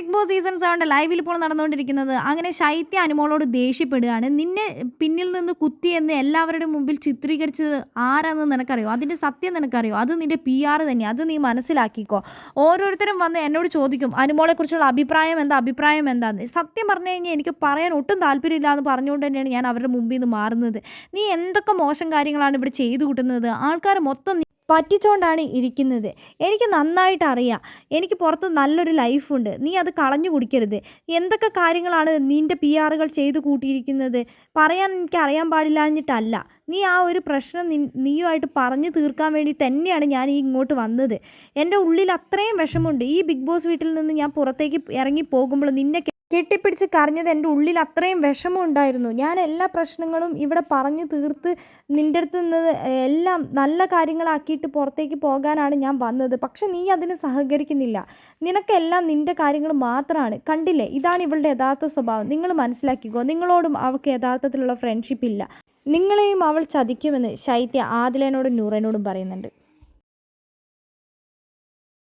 Big boss season സെവന്റെ ലൈവിൽ ഇപ്പോൾ നടന്നുകൊണ്ടിരിക്കുന്നത്. അങ്ങനെ ശൈത്യ അനുമോളോട് ദേഷ്യപ്പെടുകയാണ്. നിന്നെ പിന്നിൽ നിന്ന് കുത്തിയെന്ന് എല്ലാവരുടെ മുമ്പിൽ ചിത്രീകരിച്ചത് ആരാന്ന് നിനക്കറിയോ? അതിന്റെ സത്യം നിനക്കറിയോ? അത് നിന്റെ പി ആർ തന്നെ. അത് നീ മനസ്സിലാക്കിക്കോ. ഓരോരുത്തരും വന്ന് എന്നോട് ചോദിക്കും അനുമോളെക്കുറിച്ചുള്ള അഭിപ്രായം എന്താ? അഭിപ്രായം എന്താന്ന്? സത്യം പറഞ്ഞു കഴിഞ്ഞാൽ എനിക്ക് പറയാൻ ഒട്ടും താല്പര്യമില്ല എന്ന് പറഞ്ഞുകൊണ്ട് തന്നെയാണ് ഞാൻ അവരുടെ മുമ്പിൽ നിന്ന് മാറുന്നത്. നീ എന്തൊക്കെ മോശം കാര്യങ്ങളാണ് ഇവിടെ ചെയ്തു കൂട്ടുന്നത്? ആൾക്കാർ മൊത്തം പറ്റിച്ചുകൊണ്ടാണ് ഇരിക്കുന്നത്. എനിക്ക് നന്നായിട്ട് അറിയാം എനിക്ക് പുറത്ത് നല്ലൊരു ലൈഫുണ്ട്. നീ അത് കളഞ്ഞു കുടിക്കരുത്. എന്തൊക്കെ കാര്യങ്ങളാണ് നിന്റെ പി ആറുകൾ ചെയ്തു കൂട്ടിയിരിക്കുന്നത്? പറയാൻ എനിക്ക് അറിയാൻ പാടില്ലാഞ്ഞിട്ടല്ല. നീ ആ ഒരു പ്രശ്നം നീയുമായിട്ട് പറഞ്ഞു തീർക്കാൻ വേണ്ടി തന്നെയാണ് ഞാൻ ഈ ഇങ്ങോട്ട് വന്നത്. എന്റെ ഉള്ളിൽ അത്രയും വിഷമമുണ്ട്. ഈ ബിഗ് ബോസ് വീട്ടിൽ നിന്ന് ഞാൻ പുറത്തേക്ക് ഇറങ്ങി പോകുമ്പോൾ നിന്നെ കെട്ടിപ്പിടിച്ച് കരഞ്ഞത് എന്റെ ഉള്ളിൽ അത്രയും വിഷമം ഉണ്ടായിരുന്നു ഞാൻ എല്ലാ പ്രശ്നങ്ങളും ഇവിടെ പറഞ്ഞു തീർത്ത് നിന്റെ അടുത്ത് നിന്ന് എല്ലാം നല്ല കാര്യങ്ങളാക്കിയിട്ട് പുറത്തേക്ക് പോകാനാണ് ഞാൻ വന്നത്. പക്ഷെ നീ അതിന് സഹകരിക്കുന്നില്ല. നിനക്കെല്ലാം നിന്റെ കാര്യങ്ങൾ മാത്രമാണ് കണ്ടില്ലേ? ഇതാണ് ഇവളുടെ യഥാർത്ഥ സ്വഭാവം. നിങ്ങൾ മനസ്സിലാക്കിക്കോ നിങ്ങളോടും അവൾക്ക് യഥാർത്ഥത്തിലുള്ള ഫ്രണ്ട്ഷിപ്പ് ഇല്ല. നിങ്ങളെയും അവൾ ചതിക്കുമെന്ന് ശൈത്യ ആദിലനോടും നൂറനോടും പറയുന്നുണ്ട്.